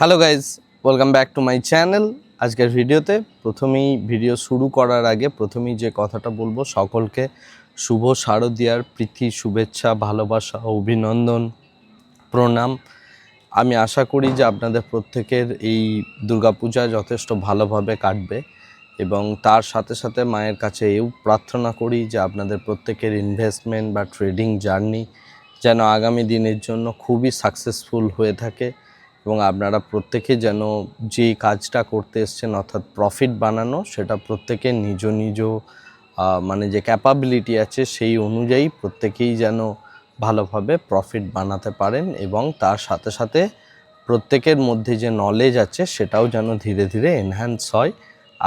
Hello guys welcome back to my channel আজকের ভিডিওতে প্রথমেই ভিডিও শুরু করার আগে প্রথমেই যে কথাটা বলব, সকলকে শুভ শারদীয়ার প্রীতি, শুভেচ্ছা, ভালোবাসা, অভিনন্দন, প্রণাম। আমি আশা করি যে আপনাদের প্রত্যেকের এই দুর্গাপূজা যথেষ্ট ভালোভাবে কাটবে এবং তার সাথে সাথে মায়ের কাছে এও প্রার্থনা করি যে আপনাদের প্রত্যেকের ইনভেস্টমেন্ট বা ট্রেডিং জার্নি যেন আগামী দিনের জন্য খুবই সাকসেসফুল হয়ে থাকে। এবং আপনারা প্রত্যেকে যেন যে কাজটা করতে এসছেন, অর্থাৎ প্রফিট বানানো, সেটা প্রত্যেকে নিজ নিজ মানে যে ক্যাপাবিলিটি আছে সেই অনুযায়ী প্রত্যেকেই যেন ভালোভাবে প্রফিট বানাতে পারেন এবং তার সাথে সাথে প্রত্যেকের মধ্যে যে নলেজ আছে সেটাও যেন ধীরে ধীরে এনহ্যান্স হয়।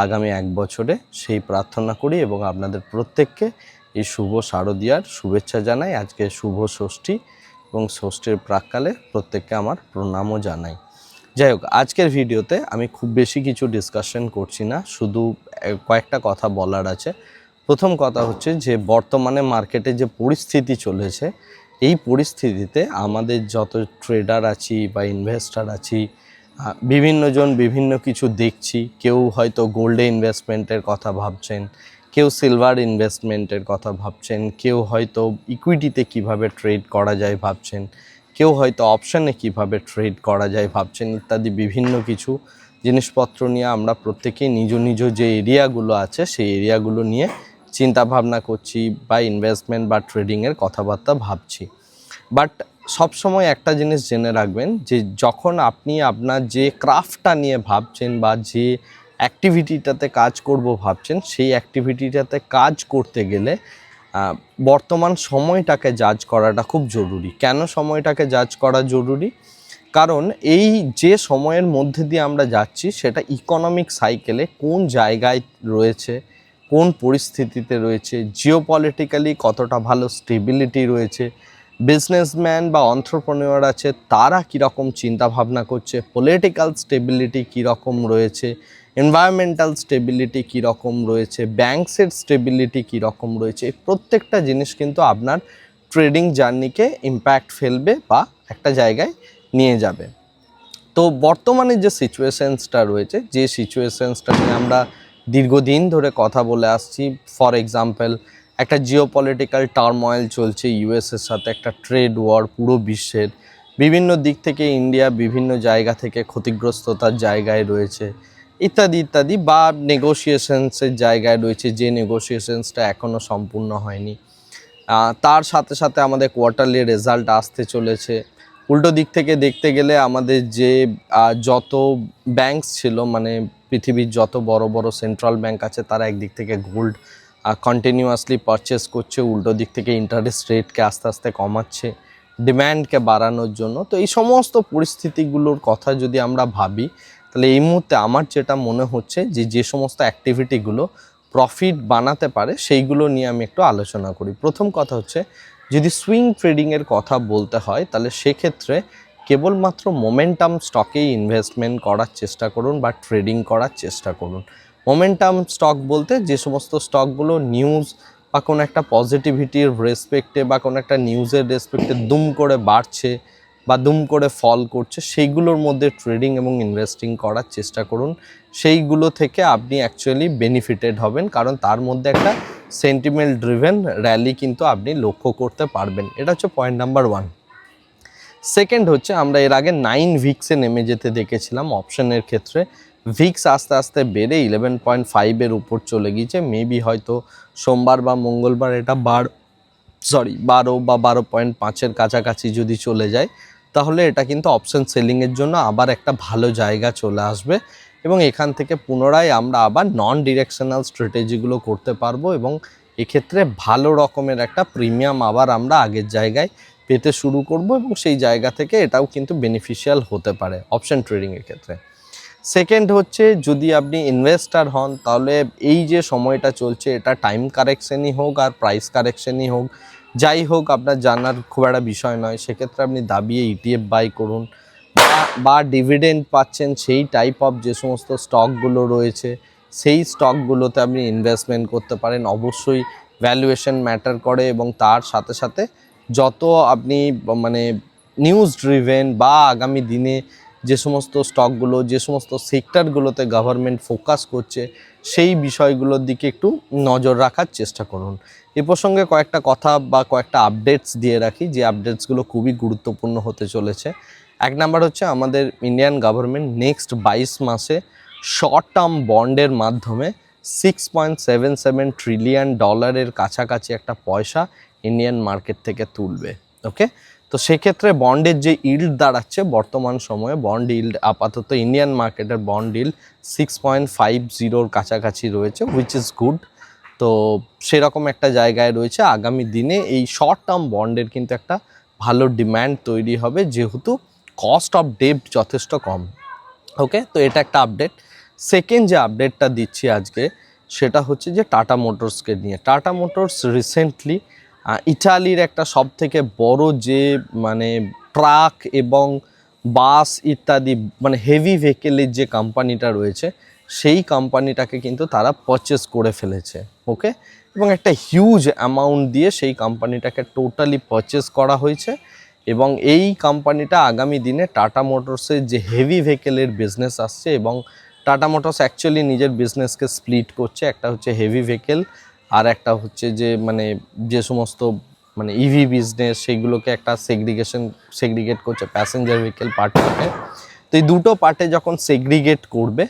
আগামী এক বছরে সেই প্রার্থনা করি এবং আপনাদের প্রত্যেককে এই শুভ শারদীয়ার শুভেচ্ছা জানাই। আজকে শুভ ষষ্ঠী। এবং ষষ্ঠীর প্রাককালে প্রত্যেককে আমার প্রণামও জানাই। যাই হোক, আজকের ভিডিওতে আমি খুব বেশি কিছু ডিসকাশন করছি না, শুধু কয়েকটা কথা বলার আছে। প্রথম কথা হচ্ছে যে, বর্তমানে মার্কেটে যে পরিস্থিতি চলেছে, এই পরিস্থিতিতে আমাদের যত ট্রেডার আছি বা ইনভেস্টার আছি বিভিন্নজন বিভিন্ন কিছু দেখছি, কেউ হয়তো গোল্ডে ইনভেস্টমেন্টের কথা ভাবছেন কেউ সিলভার ইনভেস্টমেন্টের কথা ভাবছেন, কেউ হয়তো ইকুইটিতে কীভাবে ট্রেড করা যায় ভাবছেন, কেউ হয়তো অপশানে কীভাবে ট্রেড করা যায় ভাবছেন ইত্যাদি বিভিন্ন কিছু জিনিসপত্র নিয়ে আমরা প্রত্যেকেই নিজ নিজ যে এরিয়াগুলো আছে সেই এরিয়াগুলো নিয়ে চিন্তা ভাবনা করছি বা ইনভেস্টমেন্ট বা ট্রেডিংয়ের কথাবার্তা ভাবছি। বাট সবসময় একটা জিনিস জেনে রাখবেন যে যখন আপনি আপনার যে ক্রাফটটা নিয়ে ভাবছেন বা যে অ্যাক্টিভিটিটাতে কাজ করব ভাবছেন, সেই অ্যাক্টিভিটিটাতে কাজ করতে গেলে বর্তমান সময়টাকে জাজ করাটা খুব জরুরি। কেন সময়টাকে জাজ করা জরুরি? কারণ এই যে সময়ের মধ্যে দিয়ে আমরা যাচ্ছি, সেটা ইকোনমিক সাইকেলে কোন জায়গায় রয়েছে, কোন পরিস্থিতিতে রয়েছে জিওপলিটিক্যালি কতটা ভালো স্টেবিলিটি রয়েছে বিজনেসম্যান বা অন্টারপ্রেনিওর আছে, তারা কীরকম চিন্তাভাবনা করছে পলিটিক্যাল স্টেবিলিটি কীরকম রয়েছে এনভায়রনমেন্টাল স্টেবিলিটি কীরকম রয়েছে? ব্যাংকসের স্টেবিলিটি কীরকম রয়েছে? প্রত্যেকটা জিনিস কিন্তু আপনার ট্রেডিং জার্নিকে ইম্প্যাক্ট ফেলবে বা একটা জায়গায় নিয়ে যাবে। তো বর্তমানে যে সিচুয়েশানসটা রয়েছে, যে সিচুয়েশনসটা নিয়ে আমরা দীর্ঘদিন ধরে কথা বলে আসছি ফর এক্সাম্পল একটা জিও পলিটিক্যাল টার্ময়েল চলছে ইউএসের সাথে, একটা ট্রেড ওয়ার পুরো বিশ্বের, বিভিন্ন দিক থেকে ইন্ডিয়া বিভিন্ন জায়গা থেকে ক্ষতিগ্রস্ততার জায়গায় রয়েছে। ইত্যাদি ইত্যাদি, বা নেগোসিয়েশনসের জায়গায় রয়েছে, যে নেগোসিয়েশনসটা এখনও সম্পূর্ণ হয়নি। তার সাথে সাথে আমাদের কোয়ার্টারলি রেজাল্ট আসতে চলেছে। উল্টো দিক থেকে দেখতে গেলে আমাদের যে যত ব্যাংকস ছিল মানে পৃথিবীর যত বড় বড় সেন্ট্রাল ব্যাংক আছে, তারা একদিক থেকে গোল্ড কন্টিনিউয়াসলি পারচেস করছে। উল্টো দিক থেকে ইন্টারেস্ট রেটকে আস্তে আস্তে কমাচ্ছে ডিম্যান্ডকে বাড়ানোর জন্য। তো এই সমস্ত পরিস্থিতিগুলোর কথা যদি আমরা ভাবি তাহলে এই মুহূর্তে আমার যেটা মনে হচ্ছে যে যে সমস্ত অ্যাক্টিভিটিগুলো প্রফিট বানাতে পারে, সেইগুলো নিয়ে আমি একটু আলোচনা করি। প্রথম কথা হচ্ছে, যদি সুইং ট্রেডিংয়ের কথা বলতে হয়, তাহলে সেক্ষেত্রে কেবলমাত্র মোমেন্টাম স্টকেই ইনভেস্টমেন্ট করার চেষ্টা করুন বা ট্রেডিং করার চেষ্টা করুন। মোমেন্টাম স্টক বলতে যে সমস্ত স্টকগুলো নিউজ বা কোনো একটা পজিটিভিটির রেসপেক্টে বা কোনো একটা নিউজের রেসপেক্টে দুম করে বাড়ছে বা দুম করে ফল করছে, সেইগুলোর মধ্যে ট্রেডিং এবং ইনভেস্টিং করার চেষ্টা করুন। সেইগুলো থেকে আপনি অ্যাকচুয়ালি বেনিফিটেড হবেন, কারণ তার মধ্যে একটা সেন্টিমেন্ট ড্রিভেন র্যালি কিন্তু আপনি লক্ষ্য করতে পারবেন। এটা হচ্ছে পয়েন্ট নাম্বার ওয়ান সেকেন্ড হচ্ছে, আমরা এর আগে নাইন ভিক্সে নেমে যেতে দেখেছিলাম অপশনের ক্ষেত্রে। ভিক্স আস্তে আস্তে বেড়ে ইলেভেন পয়েন্ট ফাইভের উপর চলে গিয়েছে। মেবি হয়তো সোমবার বা মঙ্গলবার এটা বার সরি বারো বা বারো পয়েন্ট পাঁচের কাছাকাছি যদি চলে যায় তাহলে এটা কিন্তু অপশন সেলিংয়ের জন্য আবার একটা ভালো জায়গা চলে আসবে এবং এখান থেকে পুনরায় আমরা আবার নন ডিরেকশনাল স্ট্র্যাটেজিগুলো করতে পারব এবং এক্ষেত্রে ভালো রকমের একটা প্রিমিয়াম আবার আমরা আগের জায়গায় পেতে শুরু করব এবং সেই জায়গা থেকে এটাও কিন্তু বেনিফিশিয়াল হতে পারে অপশন ট্রেডিংয়ের ক্ষেত্রে। সেকেন্ড হচ্ছে যদি আপনি ইনভেস্টার হন, তাহলে এই যে সময়টা চলছে, এটা টাইম কারেকশনই হোক আর প্রাইস কারেকশনই হোক যাই হোক, আপনার জানার খুব একটা বিষয় নয়। সেক্ষেত্রে আপনি দাবিয়ে ইটিএফ বাই করুন বা- বা ডিভিডেন্ড পাচ্ছেন সেই টাইপ অফ যে সমস্ত স্টকগুলো রয়েছে, সেই স্টকগুলোতে আপনি ইনভেস্টমেন্ট করতে পারেন। অবশ্যই ভ্যালুয়েশন ম্যাটার করে এবং তার সাথে সাথে যত আপনি মানে নিউজ ড্রিভেন বা আগামী দিনে যে সমস্ত স্টকগুলো, যে সমস্ত সেক্টরগুলোতে গভর্নমেন্ট ফোকাস করছে, সেই বিষয়গুলোর দিকে একটু নজর রাখার চেষ্টা করুন। এ প্রসঙ্গে কয়েকটা কথা বা কয়েকটা আপডেটস দিয়ে রাখি, যে আপডেটসগুলো খুবই গুরুত্বপূর্ণ হতে চলেছে। এক নাম্বার হচ্ছে আমাদের ইন্ডিয়ান গভর্নমেন্ট নেক্সট বাইশ মাসে শর্ট টার্ম বন্ডের মাধ্যমে six point seven seven trillion ডলারের কাছাকাছি একটা পয়সা ইন্ডিয়ান মার্কেট থেকে তুলবে ওকে তো সেক্ষেত্রে বন্ডের যে ইল্ড দাঁড়াচ্ছে বর্তমান সময়ে বন্ড ইল্ড আপাতত ইন্ডিয়ান মার্কেটের bond yield six point five জিরোর কাছাকাছি রয়েছে হুইচ ইজ গুড তো সেরকম একটা জায়গায় রয়েছে। আগামী দিনে এই শর্ট টার্ম বন্ডের কিন্তু একটা ভালো ডিম্যান্ড তৈরি হবে, যেহেতু কস্ট অফ ডেপ্ট যথেষ্ট কম। ওকে তো এটা একটা আপডেট সেকেন্ড যে আপডেটটা দিচ্ছি আজকে, সেটা হচ্ছে যে টাটা মোটরসকে নিয়ে। টাটা মোটরস রিসেন্টলি ইটালির একটা সব থেকে বড় যে মানে ট্রাক এবং বাস ইত্যাদি মানে হেভি ভেহিকেলের যে কোম্পানিটা রয়েছে, সেই কোম্পানিটাকে কিন্তু তারা পারচেস করে ফেলেছে ওকে এবং একটা হিউজ অ্যামাউন্ট দিয়ে সেই কোম্পানিটাকে টোটালি পারচেস করা হয়েছে এবং এই কোম্পানিটা আগামী দিনে টাটা মোটরসের যে হেভি ভেহিকেলের বিজনেস আসছে এবং টাটা মোটরস অ্যাকচুয়ালি নিজের বিজনেসকে স্প্লিট করছে। একটা হচ্ছে হেভি ভেহিকেল আর একটা হচ্ছে যে মানে যে সমস্ত মানে ইভি বিজনেস সেইগুলোকে একটা সেগ্রিগেশন সেগ্রিগেট করছে প্যাসেঞ্জার ভেহিকেল পার্টটাকে তো এই দুটো পার্টে যখন সেগ্রিগেট করবে,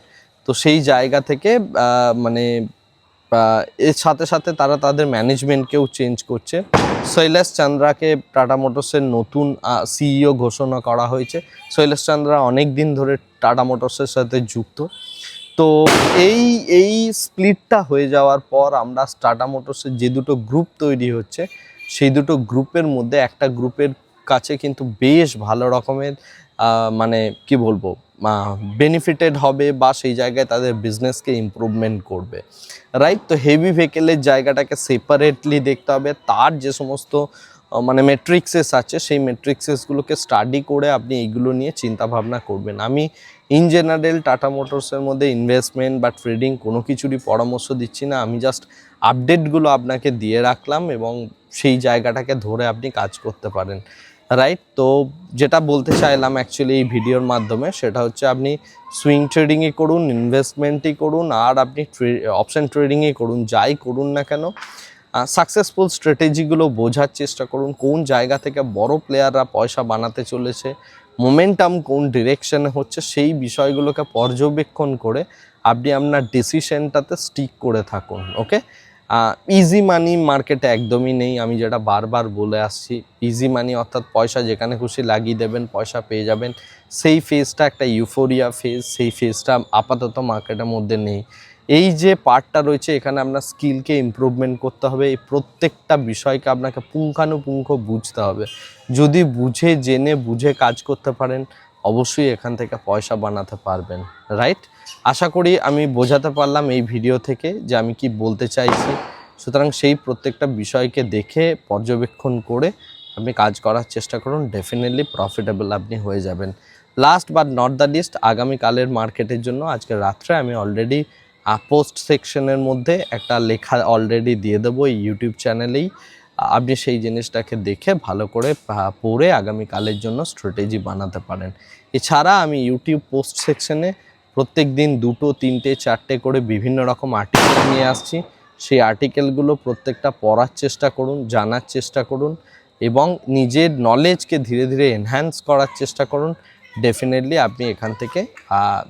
তো সেই জায়গা থেকে মানে এর সাথে সাথে তারা তাদের ম্যানেজমেন্টকেও চেঞ্জ করছে। শৈলেশ চন্দ্রাকে টাটা মোটরসের নতুন সিইও ঘোষণা করা হয়েছে। শৈলেশ চন্দ্রা অনেক দিন ধরে টাটা মোটরসের সাথে যুক্ত। তো এই এই স্প্লিটটা হয়ে যাওয়ার পর আমরা টাটা মোটরসের যে দুটো গ্রুপ তৈরি হচ্ছে, সেই দুটো গ্রুপের মধ্যে একটা গ্রুপের কাছে কিন্তু বেশ ভালো রকমের মানে কি বলব বেনিফিটেড হবে বা সেই জায়গায় তাদের বিজনেসকে ইমপ্রুভমেন্ট করবে। রাইট তো হেভি ভেহিকেলের জায়গাটাকে সেপারেটলি দেখতে হবে। তার যে সমস্ত মানে মেট্রিক্সেস আছে, সেই মেট্রিক্সেসগুলোকে স্টাডি করে আপনি এইগুলো নিয়ে চিন্তা ভাবনা করবেন। আমি ইন জেনারেল টাটা মোটরসের মধ্যে ইনভেস্টমেন্ট বা ট্রেডিং কোনো কিছুরই পরামর্শ দিচ্ছি না। আমি জাস্ট আপডেটগুলো আপনাকে দিয়ে রাখলাম এবং সেই জায়গাটাকে ধরে আপনি কাজ করতে পারেন। রাইট তো যেটা বলতে চাইলাম অ্যাকচুয়ালি এই ভিডিওর মাধ্যমে সেটা হচ্ছে আপনি সুইং ট্রেডিংই করুন ইনভেস্টমেন্টই করুন, আর আপনি অপশন ট্রেডিংই করুন, যাই করুন না কেন। সাকসেসফুল স্ট্র্যাটেজিগুলো বোঝার চেষ্টা করুন, কোন জায়গা থেকে বড় প্লেয়াররা পয়সা বানাতে চলেছে মোমেন্টাম কোন ডিরেকশনে হচ্ছে, সেই বিষয়গুলোকে পর্যবেক্ষণ করে আপনি আপনার ডিসিশনটাতে স্টিক করে থাকুন ওকে ইজি মানি মার্কেটে একদমই নেই, আমি যেটা বারবার বলে আসছি ইজি মানি অর্থাৎ পয়সা যেখানে খুশি লাগিয়ে দেবেন, পয়সা পেয়ে যাবেন, সেই ফেজটা একটা ইউফোরিয়া ফেজ সেই ফেজটা আপাতত মার্কেটের মধ্যে নেই। এই যে পার্টটা রয়েছে, এখানে আপনার স্কিলকে ইমপ্রুভমেন্ট করতে হবে। এই প্রত্যেকটা বিষয়কে আপনাকে পুঙ্খানুপুঙ্খ বুঝতে হবে। যদি বুঝে, জেনে, বুঝে কাজ করতে পারেন, অবশ্যই এখান থেকে পয়সা বানাতে পারবেন রাইট আশা করি আমি বোঝাতে পারলাম এই ভিডিও থেকে যে আমি কি বলতে চাইছি। সুতরাং সেই প্রত্যেকটা বিষয়কে দেখে, পর্যবেক্ষণ করে আপনি কাজ করার চেষ্টা করুন। ডেফিনেটলি প্রফিটেবল আপনি হয়ে যাবেন। Last but not the least আগামীকালের মার্কেটের জন্য আজকে রাত্রে আমি অলরেডি পোস্ট সেকশনের মধ্যে একটা লেখা অলরেডি দিয়ে দেবো ইউটিউব চ্যানেলেই আপনি সেই জিনিসটাকে দেখে ভালো করে পড়ে আগামীকালের জন্য স্ট্র্যাটেজি বানাতে পারেন। এছাড়া আমি ইউটিউব পোস্ট সেকশনে প্রত্যেক দিন দুটো, তিনটে, চারটে করে বিভিন্ন রকম আর্টিকেল নিয়ে আসছি। সেই আর্টিকেলগুলো প্রত্যেকটা পড়ার চেষ্টা করুন, জানার চেষ্টা করুন এবং নিজের নলেজকে ধীরে ধীরে এনহ্যান্স করার চেষ্টা করুন। ডেফিনেটলি আপনি এখান থেকে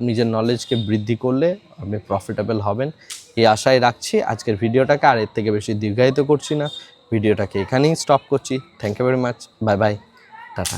নিজের নলেজকে বৃদ্ধি করলে আপনি প্রফিটেবল হবেন। এই আশায় রাখছি আজকের ভিডিওটাকে, আর এর থেকে বেশি দীর্ঘায়িত করছি না। ভিডিওটাকে এখানেই স্টপ করছি। Thank you very much bye bye tata.